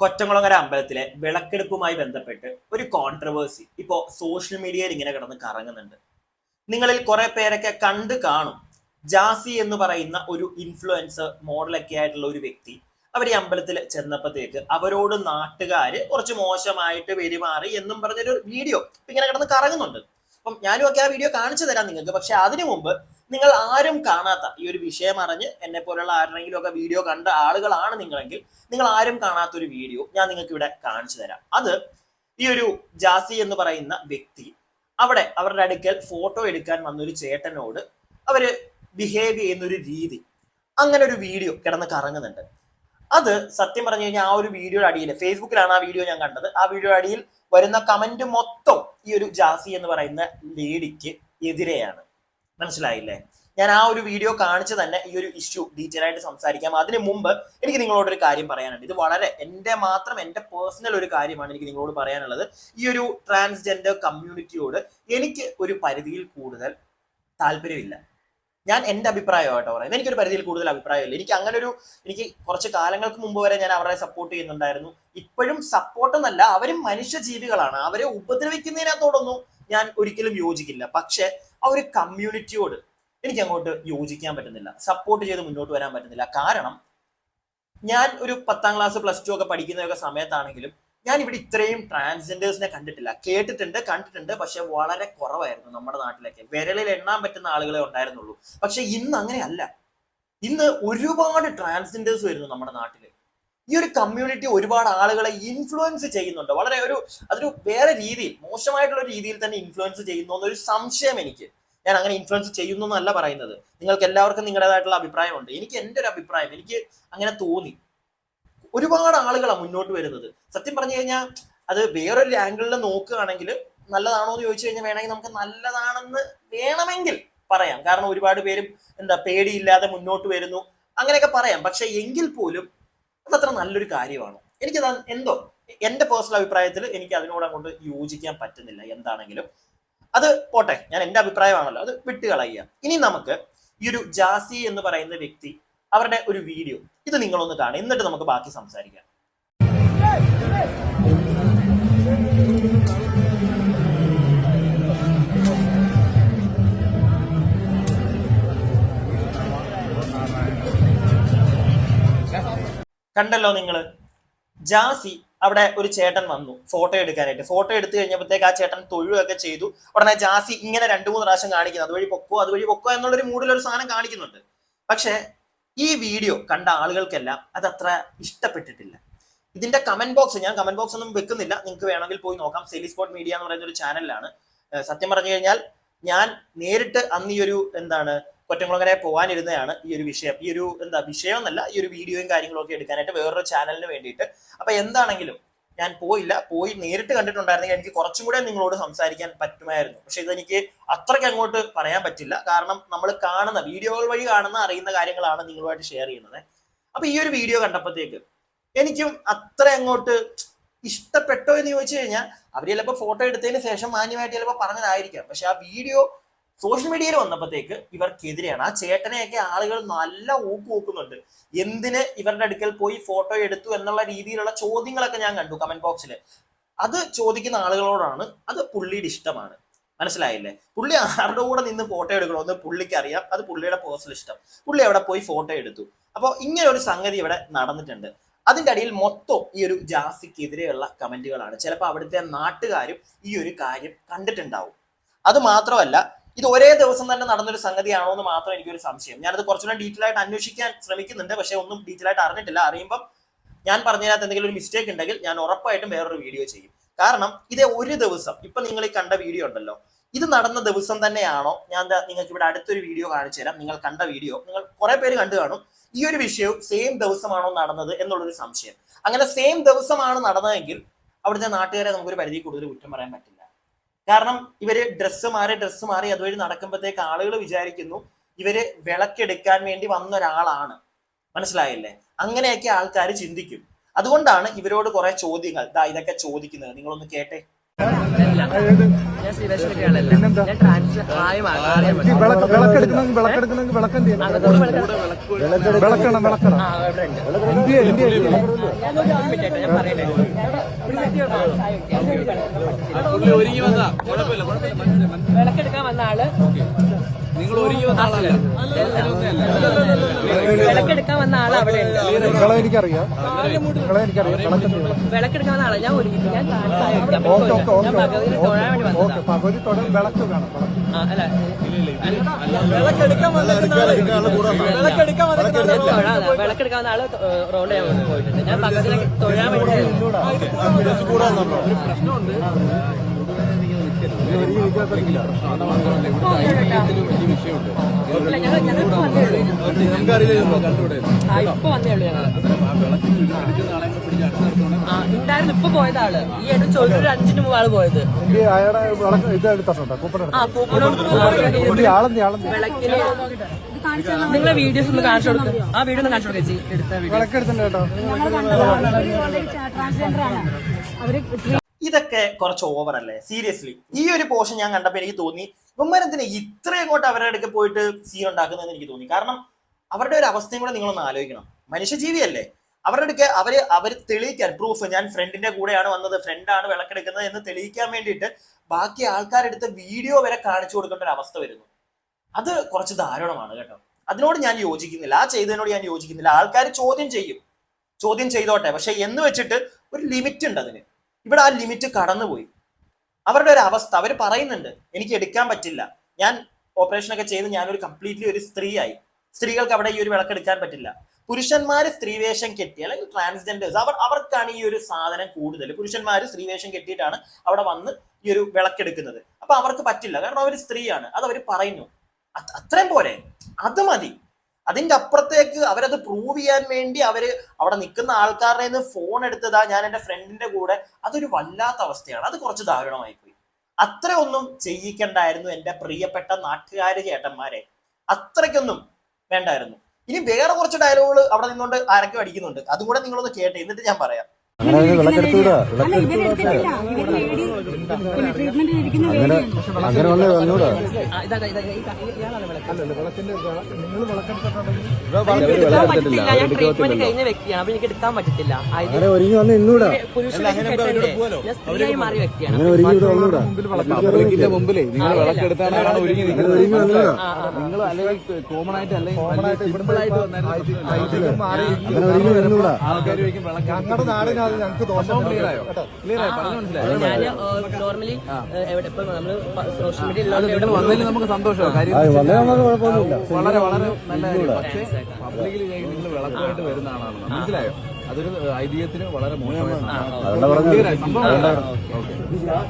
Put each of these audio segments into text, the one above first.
കൊറ്റംകുളങ്ങര അമ്പലത്തിലെ വിളക്കെടുപ്പുമായി ബന്ധപ്പെട്ട് ഒരു കോൺട്രവേഴ്സി ഇപ്പോ സോഷ്യൽ മീഡിയയിൽ ഇങ്ങനെ കിടന്ന് കറങ്ങുന്നുണ്ട്. നിങ്ങളിൽ കുറെ പേരൊക്കെ കണ്ട് കാണും. ജാസി എന്ന് പറയുന്ന ഒരു ഇൻഫ്ലുവൻസർ മോഡലൊക്കെ ആയിട്ടുള്ള ഒരു വ്യക്തി അവർ ഈ അമ്പലത്തിൽ ചെന്നപ്പോഴത്തേക്ക് അവരോട് നാട്ടുകാര് കുറച്ച് മോശമായിട്ട് പെരുമാറി എന്നും പറഞ്ഞൊരു വീഡിയോ ഇങ്ങനെ കിടന്ന് കറങ്ങുന്നുണ്ട്. അപ്പം ഞാനും ഒക്കെ ആ വീഡിയോ കാണിച്ചു തരാം നിങ്ങൾക്ക്. പക്ഷെ അതിനു മുമ്പ് നിങ്ങൾ ആരും കാണാത്ത ഈ ഒരു വിഷയം അറിഞ്ഞ് എന്നെ പോലുള്ള ആരുടെങ്കിലും ഒക്കെ വീഡിയോ കണ്ട ആളുകളാണ് നിങ്ങളെങ്കിൽ നിങ്ങൾ ആരും കാണാത്ത ഒരു വീഡിയോ ഞാൻ നിങ്ങൾക്ക് ഇവിടെ കാണിച്ചു തരാം. അത് ഈ ഒരു ജാസി എന്ന് പറയുന്ന വ്യക്തി അവിടെ അവരുടെ അടുക്കൽ ഫോട്ടോ എടുക്കാൻ വന്നൊരു ചേട്ടനോട് അവർ ബിഹേവ് ചെയ്യുന്ന ഒരു രീതി അങ്ങനെ ഒരു വീഡിയോ കിടന്ന് കറങ്ങുന്നുണ്ട്. അത് സത്യം പറഞ്ഞു കഴിഞ്ഞാൽ ആ ഒരു വീഡിയോയുടെ അടിയിൽ ഫേസ്ബുക്കിലാണ് ആ വീഡിയോ ഞാൻ കണ്ടത്. ആ വീഡിയോ അടിയിൽ വരുന്ന കമന്റ് മൊത്തം ഈ ഒരു ജാസി എന്ന് പറയുന്ന ലേഡിക്ക് എതിരെയാണ്. മനസ്സിലായില്ലേ? ഞാൻ ആ ഒരു വീഡിയോ കാണിച്ച് തന്നെ ഈ ഒരു ഇഷ്യൂ ഡീറ്റെയിൽ ആയിട്ട് സംസാരിക്കാം. അതിന് മുമ്പ് എനിക്ക് നിങ്ങളോട് ഒരു കാര്യം പറയാനുണ്ട്. ഇത് വളരെ എന്റെ മാത്രം എന്റെ പേഴ്സണൽ ഒരു കാര്യമാണ് എനിക്ക് നിങ്ങളോട് പറയാനുള്ളത്. ഈ ഒരു ട്രാൻസ്ജെൻഡർ കമ്മ്യൂണിറ്റിയോട് എനിക്ക് ഒരു പരിധിയിൽ കൂടുതൽ താല്പര്യമില്ല. ഞാൻ എന്റെ അഭിപ്രായമായിട്ടോ പറയുന്നത്. എനിക്കൊരു പരിധിയിൽ കൂടുതൽ അഭിപ്രായമില്ല. എനിക്ക് അങ്ങനെ ഒരു എനിക്ക് കുറച്ച് കാലങ്ങൾക്ക് മുമ്പ് വരെ ഞാൻ അവരെ സപ്പോർട്ട് ചെയ്യുന്നുണ്ടായിരുന്നു. ഇപ്പോഴും സപ്പോർട്ട് എന്നല്ല അവരും മനുഷ്യജീവികളാണ്. അവരെ ഉപദ്രവിക്കുന്നതിനകത്തോടൊന്നും ഞാൻ ഒരിക്കലും യോജിക്കില്ല. പക്ഷെ ആ ഒരു കമ്മ്യൂണിറ്റിയോട് എനിക്ക് അങ്ങോട്ട് യോജിക്കാൻ പറ്റുന്നില്ല. സപ്പോർട്ട് ചെയ്ത് മുന്നോട്ട് വരാൻ പറ്റുന്നില്ല. കാരണം ഞാൻ ഒരു പത്താം ക്ലാസ് പ്ലസ് ടു ഒക്കെ പഠിക്കുന്നതൊക്കെ സമയത്താണെങ്കിലും ഞാൻ ഇവിടെ ഇത്രയും ട്രാൻസ്ജെൻഡേഴ്സിനെ കണ്ടിട്ടില്ല. കേട്ടിട്ടുണ്ട് കണ്ടിട്ടുണ്ട് പക്ഷെ വളരെ കുറവായിരുന്നു നമ്മുടെ നാട്ടിലൊക്കെ. വിരലിൽ എണ്ണാൻ പറ്റുന്ന ആളുകളെ ഉണ്ടായിരുന്നുള്ളൂ. പക്ഷെ ഇന്ന് അങ്ങനെയല്ല. ഇന്ന് ഒരുപാട് ട്രാൻസ്ജെൻഡേഴ്സ് വരുന്നു നമ്മുടെ നാട്ടിൽ ഈ ഒരു കമ്മ്യൂണിറ്റി ഒരുപാട് ആളുകളെ ഇൻഫ്ലുവൻസ് ചെയ്യുന്നുണ്ട്. വളരെ ഒരു അതൊരു വേറെ രീതിയിൽ മോശമായിട്ടുള്ള രീതിയിൽ തന്നെ ഇൻഫ്ലുവൻസ് ചെയ്യുന്നു എന്നൊരു സംശയം എനിക്ക്. ഞാൻ അങ്ങനെ ഇൻഫ്ലുവൻസ് ചെയ്യുന്നു എന്നല്ല പറയുന്നത്. നിങ്ങൾക്ക് എല്ലാവർക്കും നിങ്ങളുടേതായിട്ടുള്ള അഭിപ്രായമുണ്ട്. എനിക്ക് എന്റെ ഒരു അഭിപ്രായം എനിക്ക് അങ്ങനെ തോന്നി. ഒരുപാട് ആളുകളാണ് മുന്നോട്ട് വരുന്നത്. സത്യം പറഞ്ഞു കഴിഞ്ഞാൽ അത് വേറൊരു ആംഗിളിൽ നോക്കുകയാണെങ്കിൽ നല്ലതാണോ എന്ന് ചോദിച്ചു കഴിഞ്ഞാൽ വേണമെങ്കിൽ നമുക്ക് നല്ലതാണെന്ന് വേണമെങ്കിൽ പറയാം. കാരണം ഒരുപാട് പേരും എന്താ പേടിയില്ലാതെ മുന്നോട്ട് വരുന്നു. അങ്ങനെയൊക്കെ പറയാം. പക്ഷെ എങ്കിൽ പോലും അതത്ര നല്ലൊരു കാര്യമാണ്. എനിക്ക് എന്തോ എന്റെ പേഴ്സണൽ അഭിപ്രായത്തിൽ എനിക്ക് അതിനോട് അങ്ങോട്ട് യോജിക്കാൻ പറ്റുന്നില്ല എന്താണെങ്കിലും. അത് പോട്ടെ ഞാൻ എന്റെ അഭിപ്രായമാണല്ലോ. അത് വിട്ടുകളയുക. ഇനി നമുക്ക് ഈ ഒരു ജാസി എന്ന് പറയുന്ന വ്യക്തി അവരുടെ ഒരു വീഡിയോ. ഇത് നിങ്ങളൊന്ന് കാണുക എന്നിട്ട് നമുക്ക് ബാക്കി സംസാരിക്കാം. കണ്ടല്ലോ നിങ്ങൾ ജാസി അവിടെ ഒരു ചേട്ടൻ വന്നു. ഫോട്ടോ എടുക്കാനായിട്ട്. ഫോട്ടോ എടുത്തു കഴിഞ്ഞപ്പോഴത്തേക്ക് ആ ചേട്ടൻ തൊഴുകയൊക്കെ ചെയ്തു. ഉടനെ ജാസി ഇങ്ങനെ രണ്ടു മൂന്ന് പ്രാവശ്യം കാണിക്കുന്നു. അതുവഴി പൊക്കോ അതുവഴി പൊക്കോ എന്നുള്ളൊരു മൂടിലൊരു സാധനം കാണിക്കുന്നുണ്ട്. പക്ഷെ ഈ വീഡിയോ കണ്ട ആളുകൾക്കെല്ലാം അത് അത്ര ഇഷ്ടപ്പെട്ടിട്ടില്ല. ഇതിന്റെ കമന്റ് ബോക്സ് ഞാൻ കമന്റ് ബോക്സ് ഒന്നും വെക്കുന്നില്ല. നിങ്ങൾക്ക് വേണമെങ്കിൽ പോയി നോക്കാം. സെലി സ്പോട്ട് മീഡിയ എന്ന് പറയുന്ന ഒരു ചാനലിലാണ്. സത്യം പറഞ്ഞു കഴിഞ്ഞാൽ ഞാൻ നേരിട്ട് അന്ന് ഈ ഒരു എന്താണ് കൊറ്റംകുളങ്ങരെ പോകാനിരുന്നതാണ് ഈ ഒരു വിഷയം. ഈ ഒരു എന്താ വിഷയം എന്നല്ല ഈ ഒരു വീഡിയോയും കാര്യങ്ങളൊക്കെ എടുക്കാനായിട്ട് വേറൊരു ചാനലിന് വേണ്ടിയിട്ട്. അപ്പൊ എന്താണെങ്കിലും ഞാൻ പോയില്ല. പോയി നേരിട്ട് കണ്ടിട്ടുണ്ടായിരുന്നെങ്കിൽ എനിക്ക് കുറച്ചും കൂടെ നിങ്ങളോട് സംസാരിക്കാൻ പറ്റുമായിരുന്നു. പക്ഷെ ഇതെനിക്ക് അത്രയ്ക്ക് അങ്ങോട്ട് പറയാൻ പറ്റില്ല. കാരണം നമ്മൾ കാണുന്ന വീഡിയോകൾ വഴി കാണുന്ന അറിയുന്ന കാര്യങ്ങളാണ് നിങ്ങളുമായിട്ട് ഷെയർ ചെയ്യുന്നത്. അപ്പൊ ഈ ഒരു വീഡിയോ കണ്ടപ്പോഴത്തേക്ക് എനിക്കും അത്ര അങ്ങോട്ട് ഇഷ്ടപ്പെട്ടോ എന്ന് ചോദിച്ചു കഴിഞ്ഞാൽ അവർ ചിലപ്പോൾ ഫോട്ടോ എടുത്തതിന് ശേഷം മാന്യമായിട്ട് ചിലപ്പോൾ പറഞ്ഞതായിരിക്കാം. പക്ഷെ ആ വീഡിയോ സോഷ്യൽ മീഡിയയിൽ വന്നപ്പോഴത്തേക്ക് ഇവർക്കെതിരെയാണ്. ആ ചേട്ടനെയൊക്കെ ആളുകൾ നല്ല ഊക്ക് ഊക്കുന്നുണ്ട്. എന്തിന് ഇവരുടെ അടുക്കൽ പോയി ഫോട്ടോ എടുത്തു എന്നുള്ള രീതിയിലുള്ള ചോദ്യങ്ങളൊക്കെ ഞാൻ കണ്ടു കമന്റ് ബോക്സിൽ അത് ചോദിക്കുന്ന ആളുകളോടാണ് അത് പുള്ളിയുടെ ഇഷ്ടമാണ്. മനസ്സിലായില്ലേ? പുള്ളി ആരുടെ കൂടെ നിന്ന് ഫോട്ടോ എടുക്കണമെന്ന് പുള്ളിക്ക് അറിയാം അത് പുള്ളിയുടെ പേഴ്സണൽ ഇഷ്ടം. പുള്ളി അവിടെ പോയി ഫോട്ടോ എടുത്തു. അപ്പോൾ ഇങ്ങനെ ഒരു സംഗതി ഇവിടെ നടന്നിട്ടുണ്ട്. അതിന്റെ അടിയിൽ മൊത്തം ഈ ഒരു ജാസിക്കെതിരെയുള്ള കമന്റുകളാണ് ചിലപ്പോൾ അവിടുത്തെ നാട്ടുകാരും ഈ ഒരു കാര്യം കണ്ടിട്ടുണ്ടാവും. അത് മാത്രമല്ല ഇത് ഒരേ ദിവസം തന്നെ നടന്നൊരു സംഗതിയാണോ എന്ന് മാത്രം എനിക്കൊരു സംശയം. ഞാനത് കുറച്ചുകൂടെ ഡീറ്റെയിൽ ആയിട്ട് അന്വേഷിക്കാൻ ശ്രമിക്കുന്നുണ്ട്. പക്ഷേ ഒന്നും ഡീറ്റെയിൽ ആയിട്ട് അറിഞ്ഞിട്ടില്ല. അറിയുമ്പോൾ ഞാൻ പറഞ്ഞതിനകത്ത് എന്തെങ്കിലും ഒരു മിസ്റ്റേക്ക് ഉണ്ടെങ്കിൽ ഞാൻ ഉറപ്പായിട്ടും വേറൊരു വീഡിയോ ചെയ്യും. കാരണം ഇതേ ഒരു ദിവസം ഇപ്പൊ നിങ്ങൾ ഈ കണ്ട വീഡിയോ ഉണ്ടല്ലോ. ഇത് നടന്ന ദിവസം തന്നെയാണോ? ഞാൻ നിങ്ങൾക്ക് ഇവിടെ അടുത്തൊരു വീഡിയോ കാണിച്ചു തരാം. നിങ്ങൾ കണ്ട വീഡിയോ നിങ്ങൾ കുറെ പേര് കണ്ടു കാണും. ഈ ഒരു വിഷയവും സെയിം ദിവസമാണോ നടന്നത് എന്നുള്ളൊരു സംശയം. അങ്ങനെ സെയിം ദിവസമാണ് നടന്നതെങ്കിൽ അവിടുത്തെ നാട്ടുകാരെ നമുക്കൊരു പരിധി കൂടുതൽ കുറ്റം പറയാൻ പറ്റില്ല. കാരണം ഇവർ ഡ്രസ്സ് മാറി ഡ്രസ്സ് മാറി അതുവഴി നടക്കുമ്പോഴത്തേക്ക് ആളുകൾ വിചാരിക്കുന്നു ഇവർ വിളക്കെടുക്കാൻ വേണ്ടി വന്ന ഒരാളാണ് മനസ്സിലായില്ലേ? അങ്ങനെയൊക്കെ ആൾക്കാർ ചിന്തിക്കും. അതുകൊണ്ടാണ് ഇവരോട് കുറെ ചോദ്യങ്ങൾ. ദാ ഇതൊക്കെ ചോദിക്കുന്നത്. നിങ്ങളൊന്ന് കേട്ടെ. ഞാൻ ശ്രീവേഷമൊക്കെയാണല്ലോ ഞാൻ ട്രാൻസ് പ്രായം അറിയാൻ വിളക്ക് വിളക്കെടുക്കണമെങ്കിൽ വിളക്കെടുക്കണമെങ്കിൽ വിളക്കെന്ത് ചെയ്യണം വിളക്കണം വിളക്കണം ആ ഇവിടെ ഉണ്ട്. എന്ത് എന്ത് ഞാൻ പറയട്ടെ. വിളക്കെടുക്കാൻ വന്ന ആൾ നിങ്ങൾ ഒരുങ്ങി വന്ന ആളല്ല വിളക്കെടുക്കാൻ വന്ന ആൾ അവിടെ ഉണ്ട് നിങ്ങളെ എനിക്കറിയാം നിങ്ങളെ എനിക്കറിയാം വിളക്കെടുക്കാൻ വന്ന ആൾ ഞാൻ ഒരുങ്ങി ഞാൻ ഓക്കെ ഓക്കെ ഓക്കെ ഓക്കെ പകുതി തൊടൽ വിളക്ക് വേണം അല്ല വിളക്കെടുക്കാൻ തൊഴാൻ വിളക്കെടുക്കാൻ വന്ന ആൾ റോഡ് ഞാൻ പോയിട്ടുണ്ട് ഞാൻ ഭഗവതിനെ തൊഴാൻ വേണ്ടി വലിയ ഇപ്പൊ വന്നേ ഉള്ളൂ ഞങ്ങൾ അടുത്ത് ഉണ്ടായിരുന്നു ഇപ്പൊ പോയത് ആൾ ഈ ആയിട്ട് ചോദിച്ചിട്ട് അഞ്ചിന് മുമ്പ് ആൾ പോയത് ആ ആളെന്തി വിളക്കിന് നിങ്ങളെ വീഡിയോസ് ഒന്ന് കാണിച്ചു കൊടുക്കും ആ വീഡിയോ ഒന്ന് കാണിച്ചു കൊടുക്കാം ചേച്ചി എടുത്ത വീഡിയോ കേട്ടോ ട്രാൻസ്ജെൻഡറാണ് അവർ ഇതൊക്കെ കുറച്ച് ഓവർ അല്ലേ? സീരിയസ്ലി ഈ ഒരു പോർഷൻ ഞാൻ കണ്ടപ്പോൾ എനിക്ക് തോന്നി ഇവന്മാരെന്തിനെ ഇത്രയും അങ്ങോട്ട് അവരുടെ അടുക്ക് പോയിട്ട് സീൻ ഉണ്ടാക്കുന്നതെന്ന് എനിക്ക് തോന്നി? കാരണം അവരുടെ ഒരു അവസ്ഥയും കൂടെ നിങ്ങളൊന്ന് ആലോചിക്കണം. മനുഷ്യജീവിയല്ലേ? അവരുടെ അടുക്ക് അവർ അവർ തെളിയിക്കാൻ പ്രൂഫ് ഞാൻ ഫ്രണ്ടിന്റെ കൂടെയാണ് വന്നത് ഫ്രണ്ടാണ് വിളക്കെടുക്കുന്നത് എന്ന് തെളിയിക്കാൻ വേണ്ടിയിട്ട് ബാക്കി ആൾക്കാരെടുത്ത വീഡിയോ വരെ കാണിച്ചു കൊടുക്കേണ്ട ഒരു അവസ്ഥ വരുന്നു. അത് കുറച്ച് ദാരുണമാണ് കേട്ടോ. അതിനോട് ഞാൻ യോജിക്കുന്നില്ല. ആ ചെയ്തതിനോട് ഞാൻ യോജിക്കുന്നില്ല. ആൾക്കാർ ചോദ്യം ചെയ്യും. ചോദ്യം ചെയ്തോട്ടെ. പക്ഷെ എന്ന് വെച്ചിട്ട് ഒരു ലിമിറ്റ് ഉണ്ട് അതിന്. ഇവിടെ ആ ലിമിറ്റ് കടന്നുപോയി. അവരുടെ ഒരു അവസ്ഥ അവർ പറയുന്നുണ്ട് എനിക്ക് എടുക്കാൻ പറ്റില്ല. ഞാൻ ഓപ്പറേഷൻ ഒക്കെ ചെയ്ത് ഞാനൊരു കംപ്ലീറ്റ്ലി ഒരു സ്ത്രീയായി. സ്ത്രീകൾക്ക് അവിടെ ഈ ഒരു വിളക്കെടുക്കാൻ പറ്റില്ല. പുരുഷന്മാർ സ്ത്രീവേഷം കെട്ടി അല്ലെങ്കിൽ ട്രാൻസ്ജെൻഡേഴ്സ് അവർ അവർക്കാണ് ഈ ഒരു സാധനം കൂടുതൽ. പുരുഷന്മാർ സ്ത്രീവേഷം കെട്ടിയിട്ടാണ് അവിടെ വന്ന് ഈ ഒരു വിളക്കെടുക്കുന്നത്. അപ്പൊ അവർക്ക് പറ്റില്ല കാരണം അവർ സ്ത്രീയാണ്. അത് അവർ പറയുന്നു അത് അത്രയും പോലെ അത് മതി. അതിന്റെ അപ്പുറത്തേക്ക് അവരത് പ്രൂവ് ചെയ്യാൻ വേണ്ടി അവർ അവിടെ നിൽക്കുന്ന ആൾക്കാരുടെ നിന്ന് ഫോൺ എടുത്തതാ ഞാൻ എന്റെ ഫ്രണ്ടിന്റെ കൂടെ അതൊരു വല്ലാത്ത അവസ്ഥയാണ് അത് കുറച്ച് ദാരുണമായി പോയി അത്രയൊന്നും ചെയ്യിക്കണ്ടായിരുന്നു എന്റെ പ്രിയപ്പെട്ട നാട്ടുകാർ ചേട്ടന്മാരെ അത്രയ്ക്കൊന്നും വേണ്ടായിരുന്നു ഇനി വേറെ കുറച്ച് ഡയലോഗുകൾ അവിടെ നിന്നുകൊണ്ട് ആരൊക്കെ അടിക്കുന്നുണ്ട് അതും കൂടെ നിങ്ങളൊന്ന് കേട്ടെ എന്നിട്ട് ഞാൻ പറയാം ലേഡിയാണ് അങ്ങനെ വന്നേ വന്നൂടാ. നിങ്ങൾ കഴിഞ്ഞ വ്യക്തിയാണ്. അപ്പൊ എനിക്ക് എടുക്കാൻ പറ്റത്തില്ല. ആയത് ഒരുങ്ങി വന്ന് ഇന്നൂടാ മാറിയ വ്യക്തിയാണ്. ഒരുങ്ങി ഇവിടെ വന്നൂടാ പബ്ലിക്കിന്റെ മുമ്പിലേ നിങ്ങൾ വിളക്കെടുത്താണ് ഒരുങ്ങി നിൽക്കുന്നത്. വന്നൂടാ. ആ, ആ. നിങ്ങൾ അല്ലെങ്കിൽ കോമൺ ആയിട്ട് അല്ലെങ്കിൽ അങ്ങനെ ഒരുങ്ങി വന്നൂടാ. ആൾക്കാർ ചോദിക്കും വിളക്ക് ഞങ്ങളുടെ നാടിനത് ഞങ്ങൾക്ക് ദോഷം ക്ലിയർ ആയോ? ക്ലിയർ ആയോ? പറഞ്ഞു. മനസ്സിലായോ ഞാൻ നോർമലി എവിടെ ഇപ്പൊ നമ്മൾ സോഷ്യൽ മീഡിയ നമുക്ക് സന്തോഷമാണ് കാര്യം വളരെ വളരെ നല്ല പക്ഷേ പബ്ലിക്കിൽ നിങ്ങൾ വിളക്കുമായിട്ട് വരുന്ന ആളാണ്. മനസ്സിലായോ? അതൊരു ഐതിഹ്യത്തിന് വളരെ മോശമായ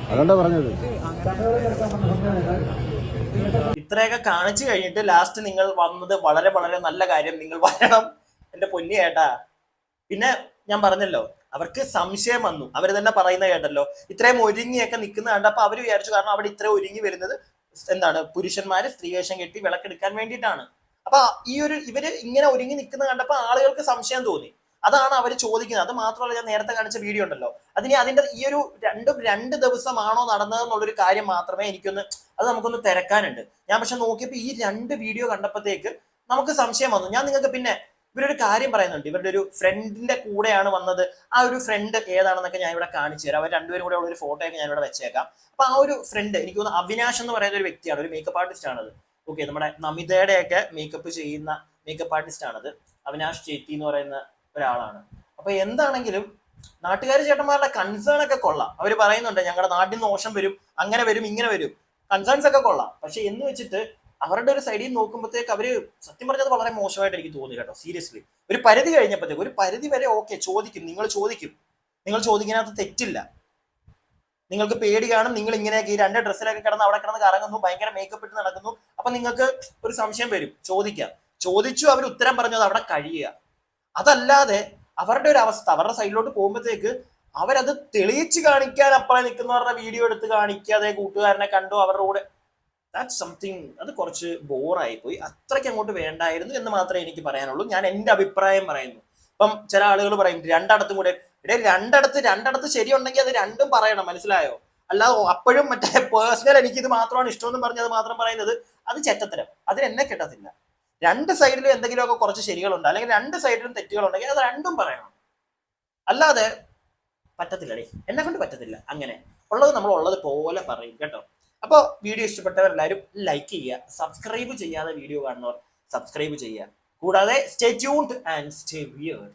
അതുകൊണ്ടാ പറഞ്ഞത്. ഇത്രയൊക്കെ കാണിച്ചു കഴിഞ്ഞിട്ട് ലാസ്റ്റ് നിങ്ങൾ വന്നത് വളരെ വളരെ നല്ല കാര്യം. നിങ്ങൾ വരണം. എന്റെ പൊന്നി ഏട്ടാ പിന്നെ ഞാൻ പറഞ്ഞല്ലോ അവർക്ക് സംശയം വന്നു. അവർ തന്നെ പറയുന്ന കേട്ടല്ലോ. ഇത്രയും ഒരുങ്ങിയൊക്കെ നിൽക്കുന്ന കണ്ടപ്പോൾ അവർ വിചാരിച്ചു കാരണം അവിടെ ഇത്ര ഒരുങ്ങി വരുന്നത് എന്താണ് പുരുഷന്മാര് സ്ത്രീ വേഷം കെട്ടി വിളക്കെടുക്കാൻ വേണ്ടിയിട്ടാണ്. അപ്പൊ ഈ ഒരു ഇവർ ഇങ്ങനെ ഒരുങ്ങി നിൽക്കുന്ന കണ്ടപ്പോൾ ആളുകൾക്ക് സംശയം തോന്നി. അതാണ് അവർ ചോദിക്കുന്നത്. അത് മാത്രമല്ല ഞാൻ നേരത്തെ കാണിച്ച വീഡിയോ ഉണ്ടല്ലോ. അതിന് അതിന്റെ ഈ ഒരു രണ്ടും രണ്ട് ദിവസമാണോ നടന്നതെന്നുള്ളൊരു കാര്യം മാത്രമേ എനിക്കൊന്ന് അത് നമുക്കൊന്ന് തിരക്കാനുണ്ട്. ഞാൻ പക്ഷെ നോക്കിയപ്പോൾ ഈ രണ്ട് വീഡിയോ കണ്ടപ്പോഴത്തേക്ക് നമുക്ക് സംശയം വന്നു. ഞാൻ നിങ്ങൾക്ക് പിന്നെ ഇവരൊരു കാര്യം പറയുന്നുണ്ട്. ഇവരുടെ ഒരു ഫ്രണ്ടിന്റെ കൂടെയാണ് വന്നത്. ആ ഒരു ഫ്രണ്ട് ഏതാണെന്നൊക്കെ ഞാൻ ഇവിടെ കാണിച്ചു തരാം. അവർ രണ്ടുപേരും കൂടെ ഉള്ള ഒരു ഫോട്ടോ ഒക്കെ ഞാൻ ഇവിടെ വെച്ചേക്കാം. അപ്പൊ ആ ഒരു ഫ്രണ്ട് എനിക്ക് തോന്നുന്നു അവിനാശ് എന്ന് പറയുന്ന ഒരു വ്യക്തിയാണ്. ഒരു മേക്കപ്പ് ആർട്ടിസ്റ്റ് ആണത്. ഓക്കെ നമ്മുടെ നമിതയുടെ ഒക്കെ മേക്കപ്പ് ചെയ്യുന്ന മേക്കപ്പ് ആർട്ടിസ്റ്റ് ആണത്. അവിനാശ് ചേത്തി എന്ന് പറയുന്ന ഒരാളാണ്. അപ്പൊ എന്താണെങ്കിലും നാട്ടുകാർ ചേട്ടന്മാരുടെ കൺസേൺ ഒക്കെ കൊള്ളാം. അവർ പറയുന്നുണ്ട് ഞങ്ങളുടെ നാട്ടിൽ നിന്ന് മോശം വരും അങ്ങനെ വരും ഇങ്ങനെ വരും. കൺസേൺസ് ഒക്കെ കൊള്ളാം. പക്ഷെ എന്ന് വെച്ചിട്ട് അവരുടെ ഒരു സൈഡിൽ നോക്കുമ്പോഴത്തേക്ക് അവർ സത്യം പറഞ്ഞത് വളരെ മോശമായിട്ട് എനിക്ക് തോന്നി കേട്ടോ സീരിയസ്ലി ഒരു പരിധി കഴിഞ്ഞപ്പോഴത്തേക്ക് ഒരു പരിധി വരെ ഓക്കെ ചോദിക്കും. നിങ്ങൾ ചോദിക്കും. നിങ്ങൾ ചോദിക്കുന്നതിനകത്ത് തെറ്റില്ല. നിങ്ങൾക്ക് പേടി കാണും. നിങ്ങൾ ഇങ്ങനെയൊക്കെ ഈ രണ്ട് ഡ്രസ്സിലൊക്കെ കിടന്ന് അവിടെ കിടന്ന് കറങ്ങുന്നു ഭയങ്കര മേക്കപ്പ് ഇട്ട് നടക്കുന്നു. അപ്പൊ നിങ്ങൾക്ക് ഒരു സംശയം വരും. ചോദിക്കാം. ചോദിച്ചു അവർ ഉത്തരം പറഞ്ഞത് അവിടെ കഴിയുക. അതല്ലാതെ അവരുടെ ഒരു അവസ്ഥ അവരുടെ സൈഡിലോട്ട് പോകുമ്പോഴത്തേക്ക് അവരത് തെളിയിച്ച് കാണിക്കാൻ അപ്പുറം നിൽക്കുന്നവരുടെ വീഡിയോ എടുത്ത് കാണിക്കാതെ കൂട്ടുകാരനെ കണ്ടു അവരുടെ കൂടെ ദാറ്റ് സംതിങ് അത് കുറച്ച് ബോറായി പോയി അത്രയ്ക്ക് അങ്ങോട്ട് വേണ്ടായിരുന്നു എന്ന് മാത്രമേ എനിക്ക് പറയാനുള്ളൂ. ഞാൻ എന്റെ അഭിപ്രായം പറയുന്നു. ഇപ്പം ചില ആളുകൾ പറയും രണ്ടിടത്തും കൂടെ ഇടേ രണ്ടിടത്ത് രണ്ടിടത്ത് ശരിയുണ്ടെങ്കിൽ അത് രണ്ടും പറയണം മനസ്സിലായോ? അല്ലാതെ അപ്പോഴും മറ്റേ പേഴ്സണൽ എനിക്ക് ഇത് മാത്രമാണ് ഇഷ്ടമെന്ന് പറഞ്ഞത് മാത്രം പറയുന്നത് അത് ചെറ്റത്തരം. അതിന് എന്നെ കിട്ടത്തില്ല. രണ്ട് സൈഡിലും എന്തെങ്കിലുമൊക്കെ കുറച്ച് ശരികളുണ്ട്. അല്ലെങ്കിൽ രണ്ട് സൈഡിലും തെറ്റുകളുണ്ടെങ്കിൽ അത് രണ്ടും പറയണം. അല്ലാതെ പറ്റത്തില്ലടേ എന്നെ കൊണ്ട് പറ്റത്തില്ല. അങ്ങനെ. ഉള്ളത് നമ്മൾ ഉള്ളത് പോലെ പറയും കേട്ടോ. അപ്പോൾ വീഡിയോ ഇഷ്ടപ്പെട്ടവരെല്ലാവരും ലൈക്ക് ചെയ്യുക സബ്സ്ക്രൈബ് ചെയ്യാതെ വീഡിയോ കാണുന്നവർ സബ്സ്ക്രൈബ് ചെയ്യുക. കൂടാതെ stay tuned and stay weird